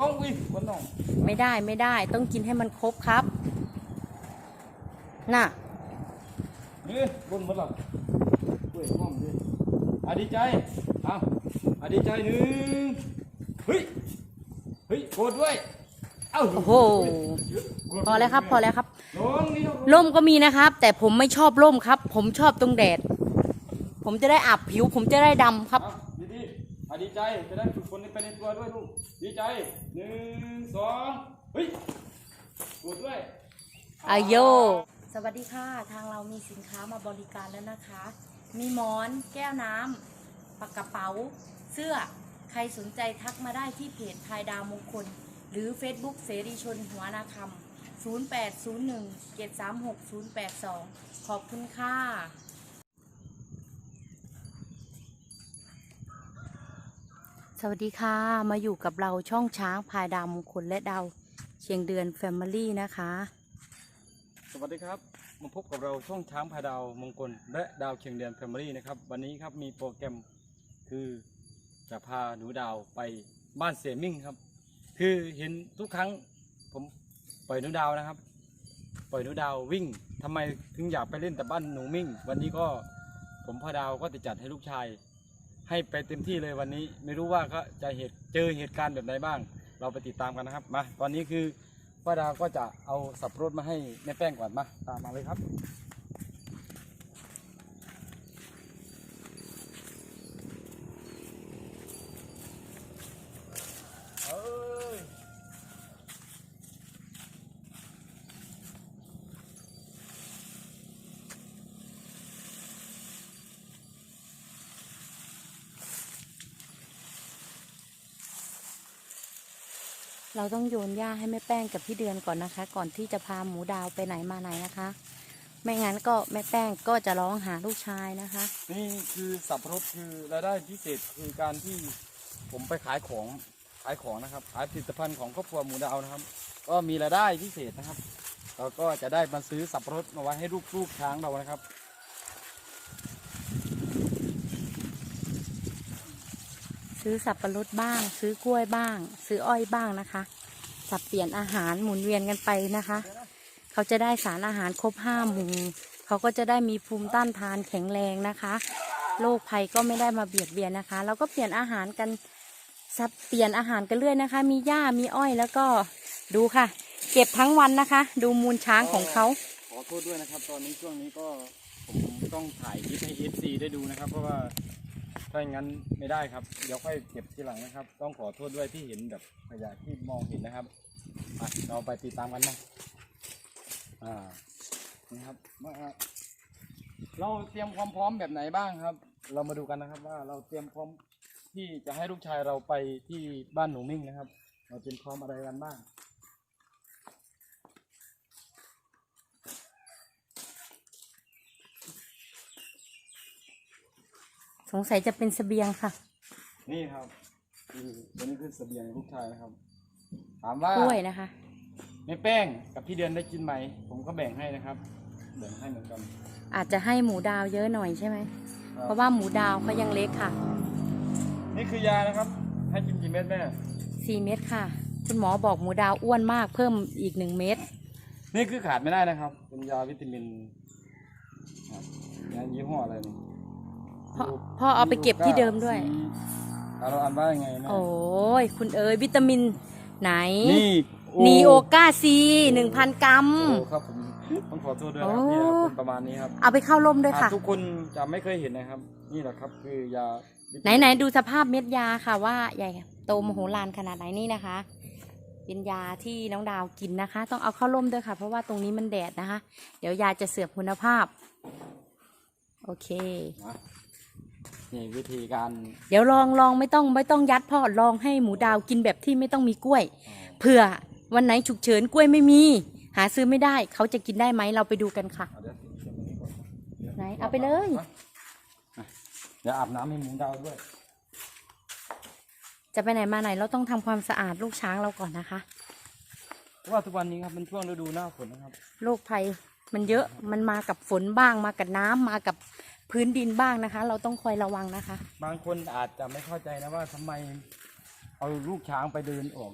ห้องวิบนน้องไม่ได้ไม่ได้ ต้องกินให้มันครบครับ น่ะนี่บนบนหลังเว้ยห้องดิอะดีใจเอาอะดีใจหนึ่งเฮ้ยเฮ้ยโกดด้วยเอ้าโอ้โหกดพอแล้วครับ พอแล้วครับ น้องนี่น้องร่มก็มีนะครับ แต่ผมไม่ชอบร่มครับ ผมชอบตรงแดด ผมจะได้อาบผิว ผมจะได้ดำครับเอาดีดีๆ อะดีใจจะได้ฝึกฝนไปในตัวด้วยลูกดีใจหนึ่งสองเฮ้ยกดด้วยอาโย สวัสดีค่ะทางเรามีสินค้ามาบริการแล้วนะคะ มีหมอน แก้วน้ำปากกระเป๋า เสื้อใครสนใจทักมาได้ที่เพจพายดาวมงคล หรือ Facebook เสรีชนหัวนาคำ0801 736 082 ขอบคุณค่ะ สวัสดีค่ะมาอยู่กับเราช่องช้างพายดาวมงคลและดาวเชียงเดือนแฟมิลี่นะคะ สวัสดีครับ มาพบกับเราช่องช้างพายดาวมงคลและดาวเชียงเดือนแฟมิลี่นะครับ วันนี้ครับมีโปรแกรมคือจะพาหนูดาวไปบ้านเสมิ่งครับ คือเห็นทุกครั้งผมปล่อยหนูดาวนะครับ ปล่อยหนูดาววิ่งทำไมถึงอยากไปเล่นแต่บ้านหนูมิ่ง วันนี้ก็ผมพาดาวก็จะจัดให้ลูกชาย ให้ไปเต็มที่เลยวันนี้ ไม่รู้ว่าก็จะเหตุเจอเหตุการณ์แบบไหนบ้าง เราไปติดตามกันนะครับมาตอนนี้คือป้าดาก็จะเอาสับปะรดมาให้แม่แป้งก่อนมาตามมาเลยครับ เราต้องโยนหญ้าให้แม่แป้งกับพี่เดือนก่อนนะคะ ก่อนที่จะพาหมูดาวไปไหนมาไหนนะคะ ไม่งั้นก็แม่แป้งก็จะร้องหาลูกชายนะคะ นี่คือสับปะรดคือรายได้พิเศษคือการที่ผมไปขายของขายของนะครับขายผลิตภัณฑ์ของครอบครัวหมูดาวนะครับ ก็มีรายได้พิเศษนะครับ เราก็จะได้มาซื้อสับปะรดมาไว้ให้ลูกๆช้างเรานะครับ ซื้อสับปะรดบ้าง ซื้อกล้วยบ้าง ซื้ออ้อยบ้างนะคะ สับเปลี่ยนอาหารหมุนเวียนกันไปนะคะ เขาจะได้สารอาหารครบห้าหมู่เขาก็จะได้มีภูมิต้านทานแข็งแรงนะคะโรคภัยก็ไม่ได้มาเบียดเบียนนะคะเราก็เปลี่ยนอาหารกันสับเปลี่ยนอาหารกันเรื่อยนะคะ มีหญ้ามีอ้อยแล้วก็ดูค่ะ เก็บทั้งวันนะคะ ดูมูลช้างของเขาขอโทษด้วยนะครับ ตอนนี้ช่วงนี้ก็ผมต้องถ่ายคลิปให้ FC ได้ดูนะครับ เพราะว่า ถ้าอย่างนั้นไม่ได้ครับ เดี๋ยวค่อยเก็บทีหลังนะครับ ต้องขอโทษด้วยที่เห็นแบบขยะที่มองเห็นนะครับอะเราไปติดตามกันนะอ่านะครับว่าเราเตรียมความพร้อมแบบไหนบ้างครับ เรามาดูกันนะครับว่าเราเตรียมพร้อมที่จะให้ลูกชายเราไปที่บ้านหนูมิ่งนะครับ เราเตรียมพร้อมอะไรกันบ้าง งสัยจะเป็นเสบียงค่ะ นี่ครับคือตัวนี้คือเสบียงลูกชายนะครับ ถามว่ากล้วยนะคะแม่แป้งกับพี่เดือนได้กินไหม ผมก็แบ่งให้นะครับ แบ่งให้เหมือนกัน อาจจะให้หมูดาวเยอะหน่อยใช่ไหม ครับ เพราะว่าหมูดาวเขายังเล็กค่ะ นี่คือยานะครับ ให้กินกี่เม็ดแม่ สี่เม็ดค่ะ คุณหมอบอกหมูดาวอ้วนมากเพิ่มอีกหนึ่งเม็ด นี่คือขาดไม่ได้นะครับ เป็นยาวิตามินครับยายี่ห้ออะไรนี่ พ่อพ่อเอาไปเก็บที่เดิมด้วยเอาเราอ่านว่ายังไงแม่โอ้ยคุณเอ๋ยวิตามินไหน นี่นีโอกาซีหนึ่งพันกรัม โอ้ครับผมต้องขอโทษด้วยนะครับโอ้นี่นะครับเป็นประมาณนี้ครับเอาไปเข้าร่มด้วยค่ะ ทุกคนจะไม่เคยเห็นนะครับ นี่แหละครับ คือยาวิตาไหนมิไหนดูสภาพเม็ดยาค่ะว่าใหญ่โตมโหฬารขนาดไหนนี่นะคะเป็นยาที่น้องดาวกินนะคะ ต้องเอาเข้าร่มด้วยค่ะ เพราะว่าตรงนี้มันแดดนะคะ เดี๋ยวยาจะเสื่อมคุณภาพ โอเค นะนี่วิธีการ เดี๋ยวลองลองไม่ต้องไม่ต้องยัดพ่อลองให้หมูดาวกินแบบที่ไม่ต้องมีกล้วยเผื่อวันไหนฉุกเฉินกล้วยไม่มี หาซื้อไม่ได้ เขาจะกินได้ไหมเราไปดูกันค่ะเอาเดี๋ยวเดี๋ยวมานี่ก่อนไหนเอาไปเลยเดี๋ยวอาบน้ำให้หมูดาวด้วย จะไปไหนมาไหนเราต้องทำความสะอาดลูกช้างเราก่อนนะคะเพราะว่าทุกวันนี้ครับเป็นช่วงฤดูหน้าฝนนะครับโรคภัยมันเยอะมันมากับฝนบ้างมากับน้ำมากับ พื้นดินบ้างนะคะ เราต้องคอยระวังนะคะ บางคนอาจจะไม่เข้าใจนะว่าทำไมเอาลูกช้างไปเดินออก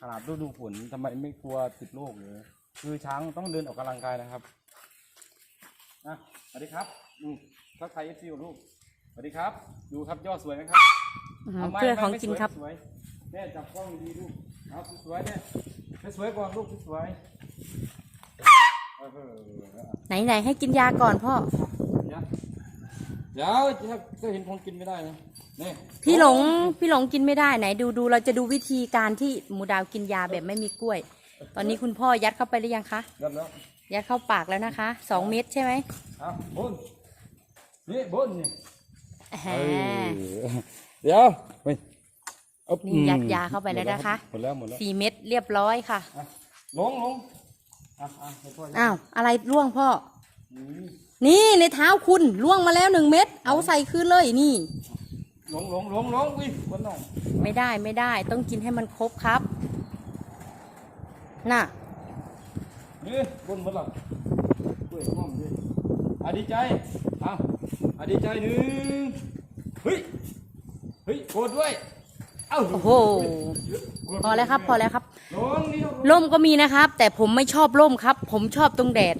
ขนาดฤดูฝนทำไมไม่กลัวติดโรคเลยคือช้างต้องเดินออกกำลังกายนะครับนะสวัสดีครับอืมทักทายเอฟซีของลูกสวัสดีครับ ดูครับยอดสวยไหมครับอื้อหือเอาไม่เพื่อไม่ของไม่จริงสวยครับ สวยแม่จับกล้องดีๆลูกเอาสวยๆเนี่ยสวยๆก่อนลูกสวยๆเออเออ ไหนไหนให้กินยาก่อนพ่อเดี๋ยว เดี๋ยวจะเห็นของกินไม่ได้นะนี่พี่หลงพี่หลงกินไม่ได้ไหนดูดูเราจะดูวิธีการที่หมูดาวกินยาแบบไม่มีกล้วย ตอนนี้คุณพ่อยัดเข้าไปหรือยังคะเดี๋ยวแล้วยัดเข้าปากแล้วนะคะสองเม็ดใช่ไหมเอาบนนี่บนนี่แหเอมอเดี๋ยวไปเอานี่อืมยัดยาเข้าไปแล้วนะคะหมดแล้วหมดแล้วสี่เม็ดเรียบร้อยค่ะอะลงลงอะอะให้พ่ออ้าวอะไรร่วงพ่ออืม นี่ในเท้าคุณร่วงมาแล้วหนึ่งเม็ดเอาใส่คืนเลยนี่ลงลงลงลงวิ่งบนน้องไม่ได้ไม่ได้ ต้องกินให้มันครบครับ น่ะนี่บนหมดแล้วกล้วยหอมด้วยอะดีใจเอาอะดีใจหนึ่งเฮ้ยเฮ้ยโกรธด้วย เอ้าโอ้โหพอแล้วครับ พอแล้วครับ ลงนี่ลง ร่มก็มีนะครับ แต่ผมไม่ชอบร่มครับ ผมชอบตรงแดด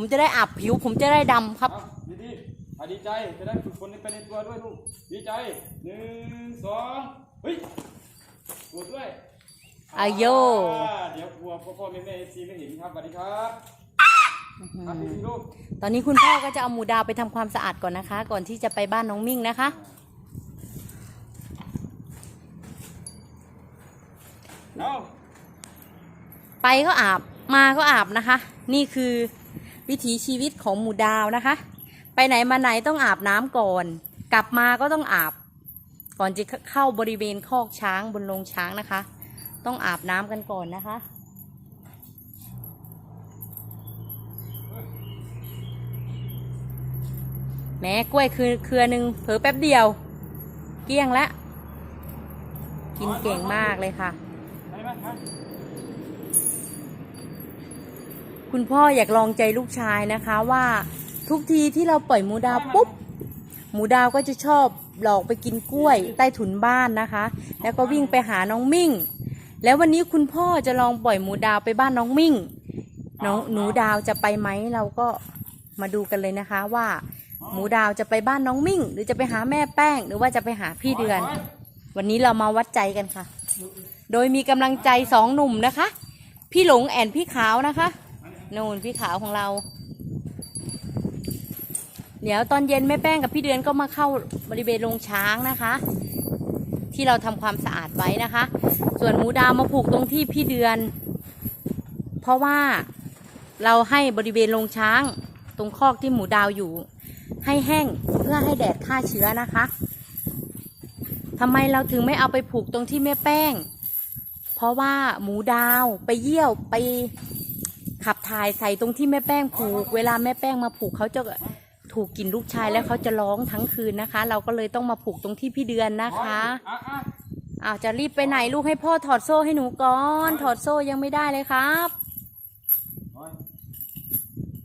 ผมจะได้อาบผิว ผมจะได้ดำครับเอาดีดีๆอะดีใจจะได้ฝึกคนนี้ไปในตัวด้วยลูกดีใจหนึ่งสองเฮ้ยโกรธด้วยอาโยอ่าเดี๋ยวกลัวพ่อพ่อแม่แม่เอฟซีไม่เห็นครับสวัสดีครับครับพี่ลูกตอนนี้คุณพ่อก็จะเอาหมูดาวไปทำความสะอาดก่อนนะคะ ก่อนที่จะไปบ้านน้องมิ่งนะคะเอาไปก็อาบมาก็อาบนะคะ นี่คือ วิถีชีวิตของหมูดาวนะคะ ไปไหนมาไหนต้องอาบน้ำก่อน กลับมาก็ต้องอาบ ก่อนจะเข้าบริเวณคอกช้างบนโรงช้างนะคะ ต้องอาบน้ำกันก่อนนะคะแม้กล้วยคือเครือหนึ่งเผลอแป๊บเดียว เกี้ยงแล้ว กินเก่งมากเลยค่ะ คุณพ่ออยากลองใจลูกชายนะคะว่าทุกทีที่เราปล่อยหมูดาวปุ๊บหมูดาวก็จะชอบหลอกไปกินกล้วยใต้ถุนบ้านนะคะ แล้วก็วิ่งไปหาน้องมิ่ง แล้ววันนี้คุณพ่อจะลองปล่อยหมูดาวไปบ้านน้องมิ่งน้องหนูดาวจะไปไหมเราก็มาดูกันเลยนะคะว่า หมูดาวจะไปบ้านน้องมิ่ง หรือจะไปหาแม่แป้ง หรือว่าจะไปหาพี่เดือน วันนี้เรามาวัดใจกันค่ะ โดยมีกำลังใจสองหนุ่มนะคะ พี่หลงแอนพี่ขาวนะคะ นู่นพี่ขาวของเรา เดี๋ยวตอนเย็นแม่แป้งกับพี่เดือนก็มาเข้าบริเวณโรงช้างนะคะ ที่เราทำความสะอาดไว้นะคะ ส่วนหมูดาวมาผูกตรงที่พี่เดือน เพราะว่าเราให้บริเวณโรงช้าง ตรงคอกที่หมูดาวอยู่ ให้แห้งเพื่อให้แดดฆ่าเชื้อนะคะทำไมเราถึงไม่เอาไปผูกตรงที่แม่แป้ง เพราะว่าหมูดาวไปเยี่ยวไป ขับถ่ายใส่ตรงที่แม่แป้งผูก เวลาแม่แป้งมาผูกเขาจะถูกกินลูกชายแล้วเขาจะร้องทั้งคืนนะคะ เราก็เลยต้องมาผูกตรงที่พี่เดือนนะคะอ้าวจะรีบไปไหนลูกให้พ่อถอดโซ่ให้หนูก่อน ถอดโซ่ยังไม่ได้เลยครับ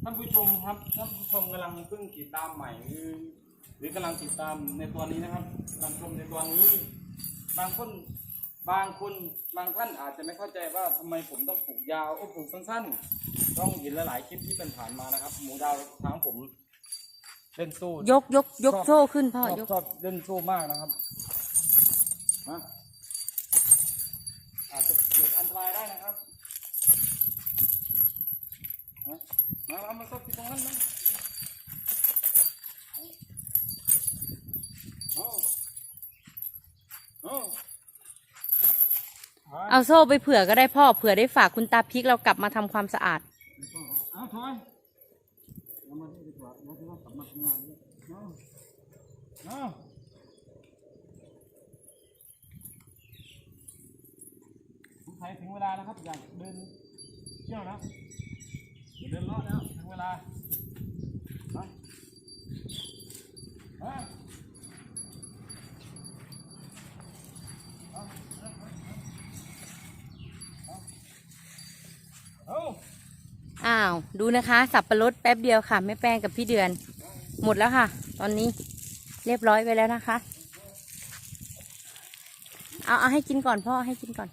ท่านผู้ชมครับท่านผู้ชมกำลังเพิ่งติดตามใหม่หรือหรือกำลังติดตามในตัวนี้นะครับกำลังชมในตัวนี้ บางคน บางคนบางท่านอาจจะไม่เข้าใจว่าทำไมผมต้องปลูกยาวโอ้ปลูกสั้นๆ ต้องเห็นหลายๆคลิปที่เป็นผ่านมานะครับ หมูดาวทางผมเล่นสู้ยกยกยกโซ่ขึ้นพ่อชอบยกชอบเล่นสู้มากนะครับนะอาจจะเกิดอันตรายได้นะครับนะมาเอามาซบที่ตรงนั้นนะเอาเอา เอาโซ่ไปเผื่อก็ได้พ่อเผื่อได้ฝากคุณตาพริกเรากลับมาทำความสะอาด เอาถอยเอามาดีกว่าเราจะต้องกลับมาทำงานด้วยเอาเอาผมใช้ถึงเวลาแล้วครับอยากเดินเที่ยวนะอยากเดินเลาะแล้วถึงเวลามามาเอาเอาเอา อ้าวดูนะคะสับปะรดแป๊บเดียวค่ะแม่แป้งกับพี่เดือน หมดแล้วค่ะ ตอนนี้เรียบร้อยไปแล้วนะคะ เอาเอาให้กินก่อนพ่อให้กินก่อน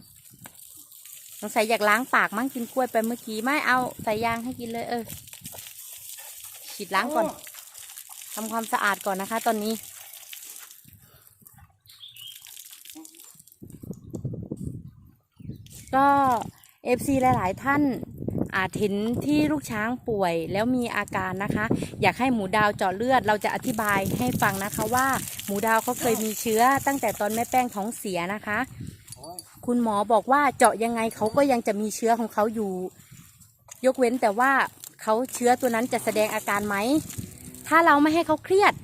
สงสัยอยากล้างปากมั้งกินกล้วยไปเมื่อกี้ไม่เอาใส่ยางให้กินเลย เออฉีดล้างก่อนทำความสะอาดก่อนนะคะ ตอนนี้ก็เอฟซีหลาย ๆ ท่าน อาจเห็นที่ลูกช้างป่วยแล้วมีอาการนะคะ อยากให้หมูดาวเจาะเลือด เราจะอธิบายให้ฟังนะคะว่า หมูดาวเขาเคยมีเชื้อ ตั้งแต่ตอนแม่แป้งท้องเสียนะคะ คุณหมอบอกว่าเจาะยังไงเขาก็ยังจะมีเชื้อของเขาอยู่ ยกเว้นแต่ว่าเขาเชื้อตัวนั้นจะแสดงอาการไหม ถ้าเราไม่ให้เขาเครียด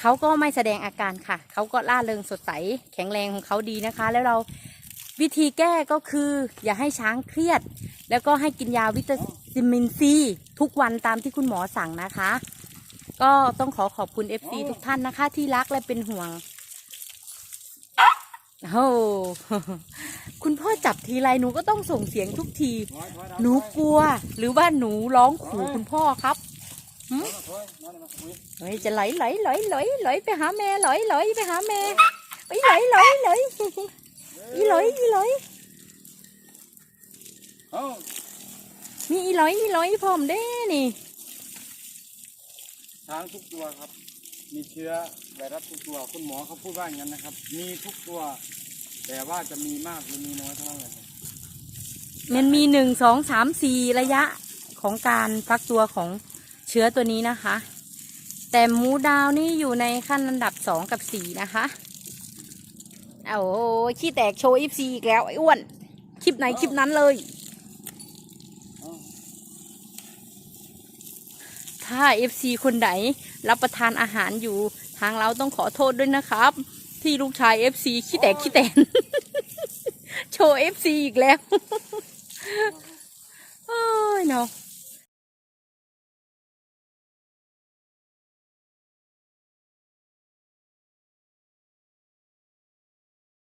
เขาก็ไม่แสดงอาการค่ะ เขาก็ล่าเริงสดใส แข็งแรงของเขาดีนะคะ แล้วเรา วิธีแก้ก็คืออย่าให้ช้างเครียด แล้วก็ให้กินยาวิตามินซีทุกวันตามที่คุณหมอสั่งนะคะ ก็ต้องขอขอบคุณ FC ทุกท่านนะคะ ที่รักและเป็นห่วงโอ้คุณพ่อจับทีไรหนูก็ต้องส่งเสียงทุกที หนูกลัว หรือว่าหนูร้องขู่คุณพ่อครับถอยถอยมาเลยมาอุ้ยเฮ้ยจะไหลไหลไหลไหลไหลไปหาแม่ไหลไหลไปหาแม่ไปไหลไหลไหล อีไหลอีไหลเอ้ามีอีไหลอีไหลพร้อมเด้นี่ ช้างทุกตัวครับ มีเชื้อไวรัสทุกตัว คุณหมอเขาพูดว่าอย่างนั้นนะครับ มีทุกตัว แต่ว่าจะมีมากหรือมีน้อยเท่านั้นแหละครับมันมีหนึ่งสองสามสี่ระยะของการฟักตัวของเชื้อตัวนี้นะคะ แต่หมูดาวนี่อยู่ในขั้นอันดับสองกับสี่นะคะ โอ้โหขี้แตกโชว์อีฟซีอีกแล้วไอ้อ้วน คลิปไหนคลิปนั้นเลยเอ้าถ้า FC คนไหนรับประทานอาหารอยู่ทางเราต้องขอโทษด้วยนะครับ ที่ลูกชาย FC ขี้แตกขี้แตน โชว์ FC อีกแล้ว